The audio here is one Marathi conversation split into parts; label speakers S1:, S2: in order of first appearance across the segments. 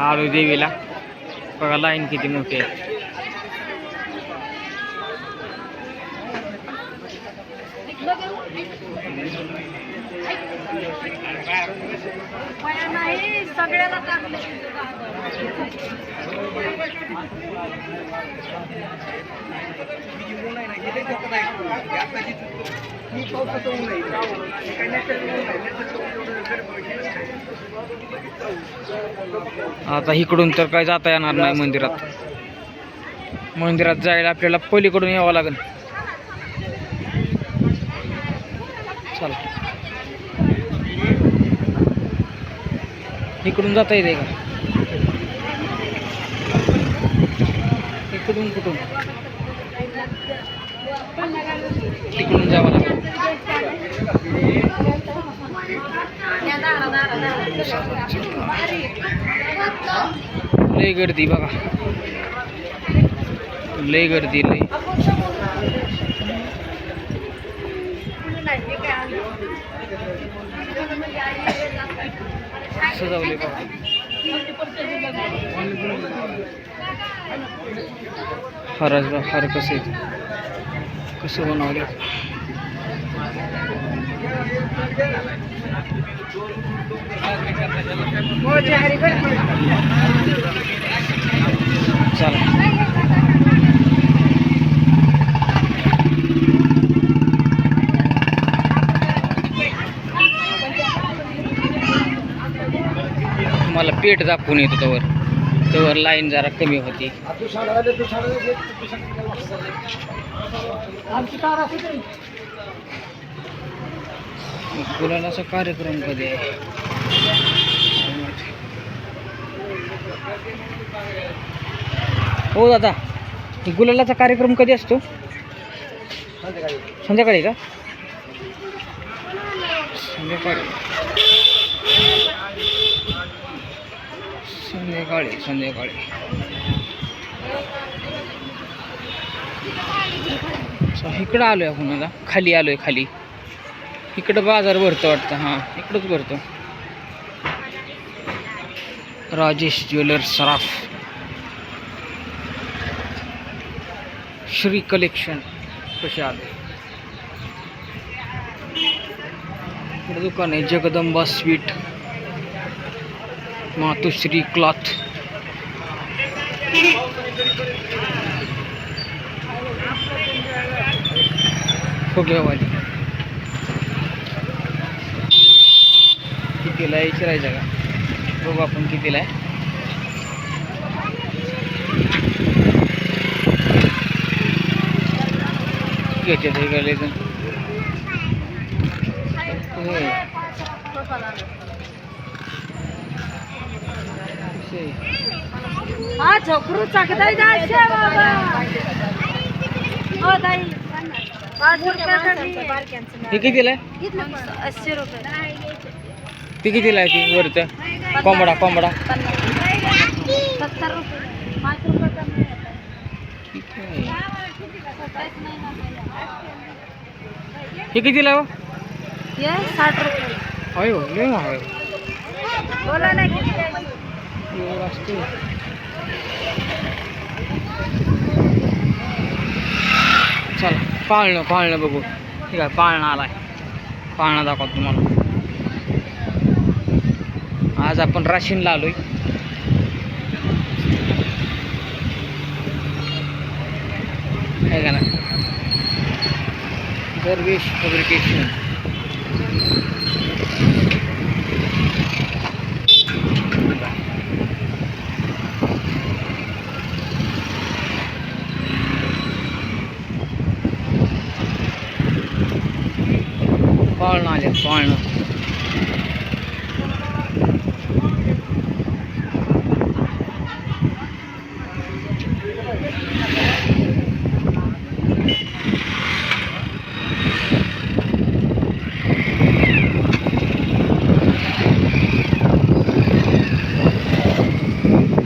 S1: आळू देवीला बघा लाईन किती मोठी आहे
S2: नाही सगळ्याला
S1: आता इकडून तर काय जाता येणार नाही मंदिरात. मंदिरात जायला आपल्याला पलीकडून यावं लागेल. चला. इकडून जाता येते का? इकडून कुठून? तिकडून जावं लागेल. लय गर्दी बघा. लय गर्दी लय. सजवले हर कसं? कसं बनवले? चला. पेट दाखवून येतो तवर. तवर लाईन जरा कमी होती. गुलालाचा कार्यक्रम कधी आहे? हो दादा गुलालाचा कार्यक्रम कधी असतो? संध्याकाळी का? संध्याकाळी. संध्याकाळी संध्याकाळी. अच्छा, इकडं आलोय आपण आता. खाली आलोय खाली. इकडं बाजार भरतो वाटतं हां. इकडंच भरतो. राजेश ज्वेलर्स सराफ श्री कलेक्शन कसे आले इकडं दुकान आहे जगदंबा स्वीट. मातुश्री क्लॉथ. फुगेवाली कितीला आहे विचारायचं का? बघू आपण कितीला आहे गेले ते तर होय. कसे आहे?
S2: हा झोकरू चाकदाई जायचे बाबा हो ताई पाच रुपयासाठी
S1: हे कितीला आहे
S2: अस्सी रुपये
S1: ती कितीला आहे ती वरचं कोंबडा कोंबडा
S2: सत्तर रुपये पाच रुपये कमी आहे.
S1: ठीक आहे. हे कितीला आहे हो?
S2: हे साठ रुपये
S1: होय हो लय महाग आहे.
S2: बोला ना
S1: चला पाळणं पाळणं बघू. ठीक आहे पाळणं आलाय पाळणं दाखवतो तुम्हाला. आज आपण राशीनला आलोय. आहे का ना दरवेश फॅब्रिकेशन पाळणं आले पाळणं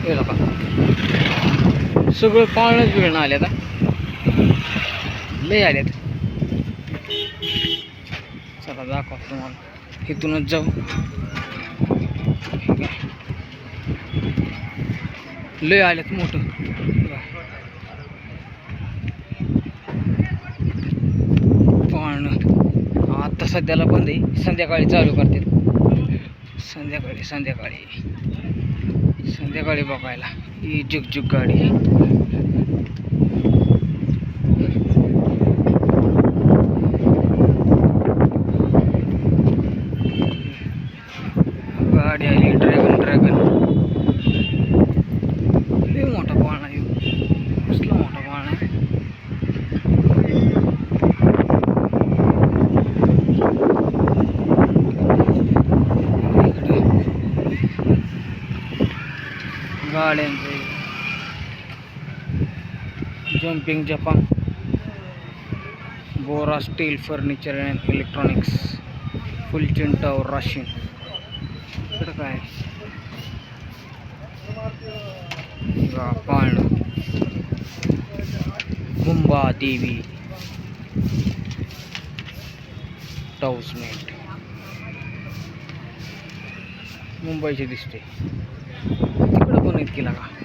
S1: हे बघा. सगळं पाळणंच मिळणं आले आता दाखवतो तुम्हाला. इथूनच जाऊ. लय आलेत मोठं. पण आत्ता सध्याला बंद आहे. संध्याकाळी चालू करते संध्याकाळी संध्याकाळी. संध्याकाळी बघायला. ही जुगजुग गाडी. गाड्यांचे. Jumping Japan Bora steel furniture and electronics Phulchand tower Rashin इकडं काय? बघा, पाळणं. मुंबा देवी. टाऊसमेंट मुंबईचे दिसते. तिकडं पण